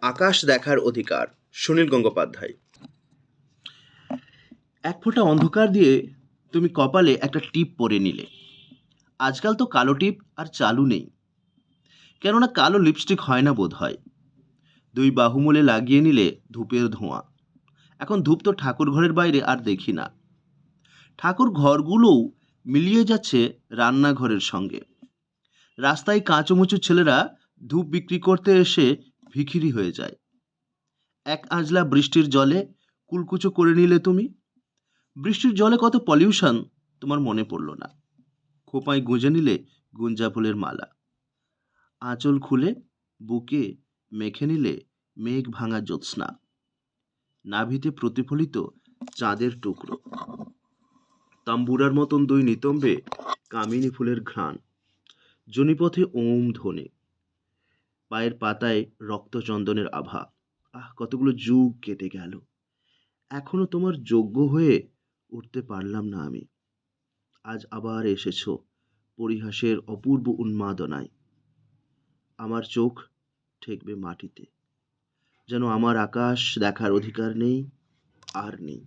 আকাশ দেখার অধিকার, সুনীল গঙ্গোপাধ্যায়। এক ফোঁটা অন্ধকার দিয়ে তুমি কপালে একটা টিপ পরে নিলে। আজকাল তো কালো টিপ আর চালু নেই। কেননা কালো লিপস্টিক হয় না বোধ হয়। দুই বাহুমূলে লাগিয়ে নিলে ধূপের ধোঁয়া। এখন ধূপ তো ঠাকুর ঘরের বাইরে আর দেখি না। ঠাকুর ঘরগুলোও মিলিয়ে যাচ্ছে রান্নাঘরের সঙ্গে। রাস্তায় কাঁচুমুচু ছেলেরা ধূপ বিক্রি করতে এসে ভিখিরি হয়ে যায়। এক আঁজলা বৃষ্টির জলে কুলকুচো করে নিলে তুমি? বৃষ্টির জলে কত পলিউশন তোমার মনে পড়ল না। খোপায় গুঁজে নিলে গুঞ্জা ফুলের মালা। আঁচল খুলে বুকে মেখে নিলে মেঘ ভাঙা জ্যোৎস্না। নাভিতে প্রতিফলিত চাঁদের টুকরো। তাম্বুরার মতন দুই নিতম্বে কামিনী ফুলের ঘ্রাণ। জনিপথে ওম ধ্বনি। পায়ের পাতায় রক্তচন্দনের আভা। আহ, কতগুলো যুগ কেটে গেল। এখনও তোমার যোগ্য হয়ে উঠতে পারলাম না আমি। আজ আবার এসেছ পরিহাসের অপূর্ব উন্মাদনায়। আমার চোখ ঠেকবে মাটিতে। যেন আমার আকাশ দেখার অধিকার নেই, আর নেই।